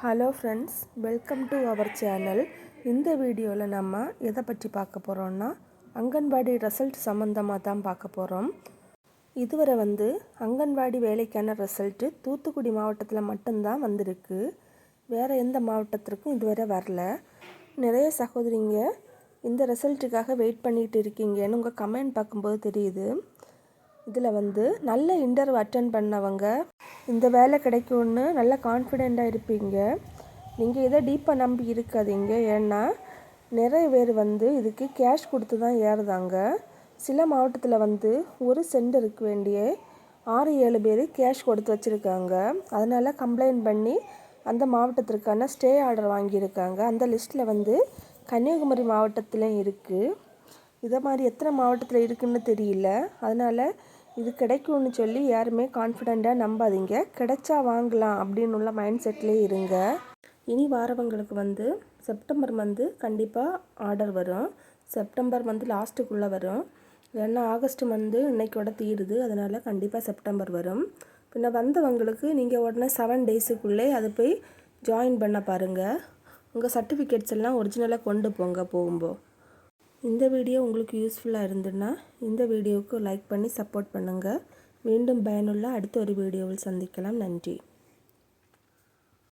Hello friends welcome to our channel இந்த வீடியோவில் நம்ம எதை பற்றி பார்க்க போகிறோம்னா அங்கன்வாடி ரிசல்ட் சம்மந்தமாக தான் பார்க்க போகிறோம் இதுவரை வந்து அங்கன்வாடி வேலைக்கான ரிசல்ட்டு தூத்துக்குடி மாவட்டத்தில் மட்டும்தான் வந்திருக்கு. வேறு எந்த மாவட்டத்திற்கும் இதுவரை வரல. நிறைய சகோதரிங்க இந்த ரிசல்ட்டுக்காக வெயிட் பண்ணிகிட்டு இருக்கீங்கன்னு உங்கள் கமெண்ட் பார்க்கும்போது தெரியுது. இதில் வந்து நல்ல இன்டர்வ் அட்டன் பண்ணவங்க இந்த வேலை கிடைக்கும்னு நல்ல கான்ஃபிடெண்ட்டாக இருப்பீங்க. நீங்கள் இதை டீப்பாக நம்பி இருக்காதீங்க. ஏன்னா நிறைய பேர் வந்து இதுக்கு கேஷ் கொடுத்து தான் ஏறுதாங்க சில மாவட்டத்தில் வந்து ஒரு சென்டருக்கு வேண்டிய ஆறு ஏழு பேர் கேஷ் கொடுத்து வச்சுருக்காங்க. அதனால் கம்ப்ளைண்ட் பண்ணி அந்த மாவட்டத்திற்கான ஸ்டே ஆர்டர் வாங்கியிருக்காங்க. அந்த லிஸ்ட்டில் வந்து கன்னியாகுமரி மாவட்டத்திலையும் இருக்குது இதை மாதிரி எத்தனை மாவட்டத்தில் இருக்குதுன்னு தெரியல. அதனால் இது கிடைக்கும்னு சொல்லி யாருமே கான்ஃபிடெண்ட்டாக நம்பாதீங்க. கிடைச்சா வாங்கலாம் அப்படின்னு உள்ள மைண்ட் செட்லேயே இருங்க. இனி வாரவங்களுக்கு வந்து செப்டம்பர் மந்த்து கண்டிப்பாக ஆர்டர் வரும். செப்டம்பர் வந்து லாஸ்ட்டுக்குள்ளே வரும். ஏன்னா ஆகஸ்ட் மந்த்து இன்னைக்கோட தீருது. அதனால் கண்டிப்பாக செப்டம்பர் வரும். பின்ன வந்தவங்களுக்கு நீங்கள் உடனே செவன் டேஸுக்குள்ளே அதை போய் ஜாயின் பண்ண பாருங்கள் உங்கள் சர்டிஃபிகேட்ஸ் எல்லாம் ஒரிஜினலாக கொண்டு போங்க போகும்போது இந்த வீடியோ உங்களுக்கு யூஸ்ஃபுல்லாக இருந்துன்னா இந்த வீடியோவுக்கு லைக் பண்ணி சப்போர்ட் பண்ணுங்கள் மீண்டும் பயனுள்ள அடுத்த ஒரு வீடியோவில் சந்திக்கலாம். நன்றி.